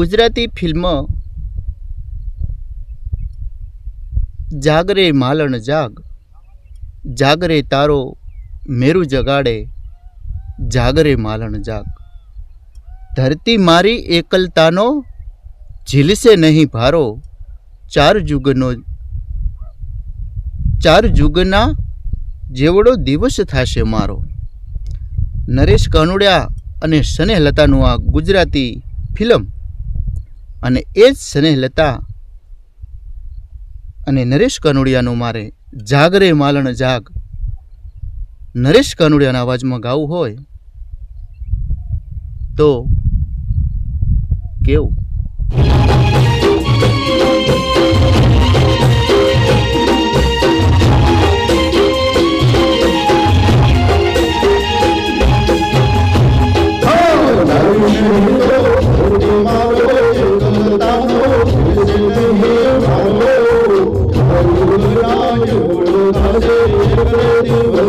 Gujarati film જાગરે માલણ જાગ, જાગરે તારો મેરુ જગાડે, જાગરે માલણ જાગ. ધરતી મારી એકલતાનો ઝીલશે નહીં ભારો, ચાર જુગનો, ચાર જુગના જેવડો દિવસ થશે મારો. નરેશ કનુડિયા અને સનેહલતાનું આ ગુજરાતી ફિલ્મ અને એ જ સ્નેહલતા અને નરેશ કાનુડિયાનું મારે જાગરે માલણ જાગ. નરેશ કાનુડિયાના અવાજમાં ગાવું હોય તો કેવું?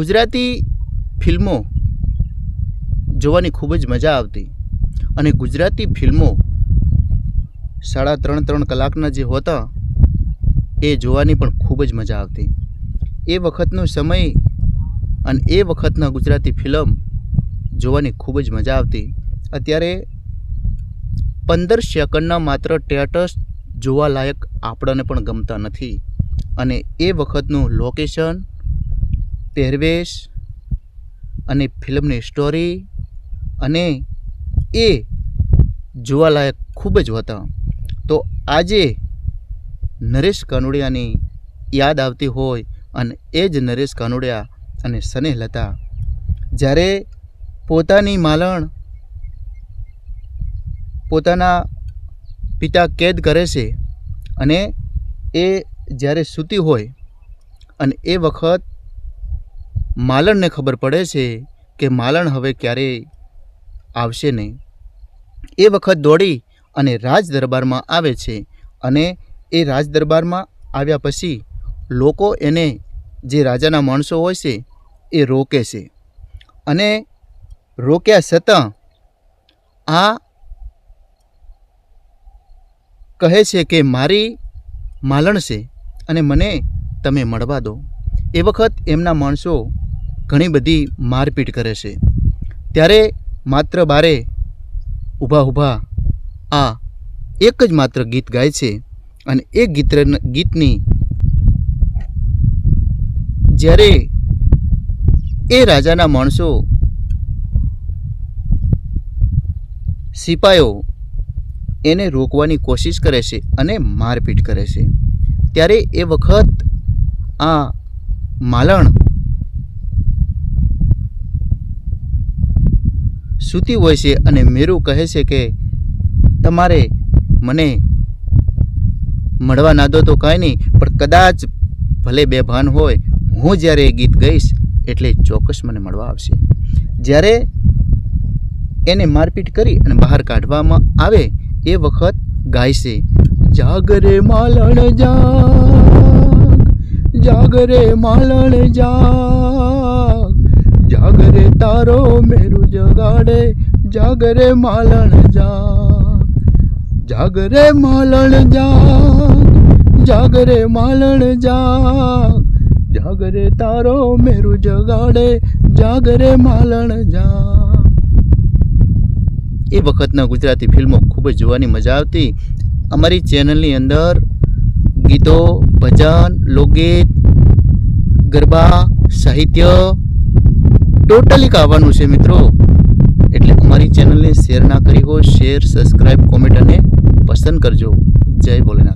ગુજરાતી ફિલ્મો જોવાની ખૂબ જ મજા આવતી. અને ગુજરાતી ફિલ્મો સાડા ત્રણ ત્રણ કલાકના જે હોતા, એ જોવાની પણ ખૂબ જ મજા આવતી. એ વખતનો સમય અને એ વખતના ગુજરાતી ફિલ્મ જોવાની ખૂબ જ મજા આવતી. અત્યારે પંદર સેકન્ડના માત્ર ટેટસ જોવાલાયક આપણને પણ ગમતા નથી. અને એ વખતનું લોકેશન પહેરવેશ અને ફિલ્મની સ્ટોરી અને એ જોવાલાયક ખૂબ જ હતા. તો આજે નરેશ કાનુડિયાની યાદ આવતી હોય અને એ જ નરેશ કાનુડિયા અને સ્નેહલતા જ્યારે પોતાની માલણ પોતાના પિતા કેદ કરે છે અને એ જ્યારે સૂતી હોય અને એ વખત માલણને ખબર પડે છે કે માલણ હવે ક્યારેય આવશે નહીં. એ વખત દોડી અને રાજ દરબારમાં આવે છે અને એ રાજ દરબારમાં આવ્યા પછી લોકો એને જે રાજાના માણસો હોય છે એ રોકે છે. અને રોક્યા છતાં આ કહે છે કે મારી માલણ છે અને મને તમે મળવા દો. એ વખત એમના માણસો ઘણી બધી મારપીટ કરે છે. ત્યારે માત્ર બારે ઊભા ઊભા આ એક જ માત્ર ગીત ગાય છે અને એ ગીત ગીતની જ્યારે એ રાજાના માણસો સિપાઈઓ એને રોકવાની કોશિશ કરે છે અને મારપીટ કરે છે. ત્યારે એ વખત આ માલણ સૂતી હોય છે અને મેરુ કહે છે કે, તમારે મને મળવા ના દો તો કાંઈ નહીં, પણ કદાચ ભલે બે ભાન હોય, હું જ્યારે એ ગીત ગઈશ, એટલે ચોક્કસ મને મળવા આવશે. જ્યારે એને મારપીટ કરી અને બહાર કાઢવામાં આવે, એ વખત ગાય છે, જાગરે માલણ જા જાગરે માલણ જાગ. જાગરે તારો મેરુ જગાડે, જાગરે માલણ જા. જાગરે માલણ જા, જાગરે માલણ જા. જાગરે તારો મેરુ જગાડે, જાગરે માલણ જા. એ વખતના ગુજરાતી ફિલ્મો ખૂબ જ જોવાની મજા આવતી. અમારી ચેનલની અંદર ગીતો, ભજન, લોકગીત, ગરબા, સાહિત્ય ટોટલી કાવાનું છે મિત્રો. એટલે અમારી ચેનલને શેર ના કરી હો શેર સબસ્ક્રાઈબ કોમેન્ટ અને પસંદ કરજો. જય ભોલેનાથ.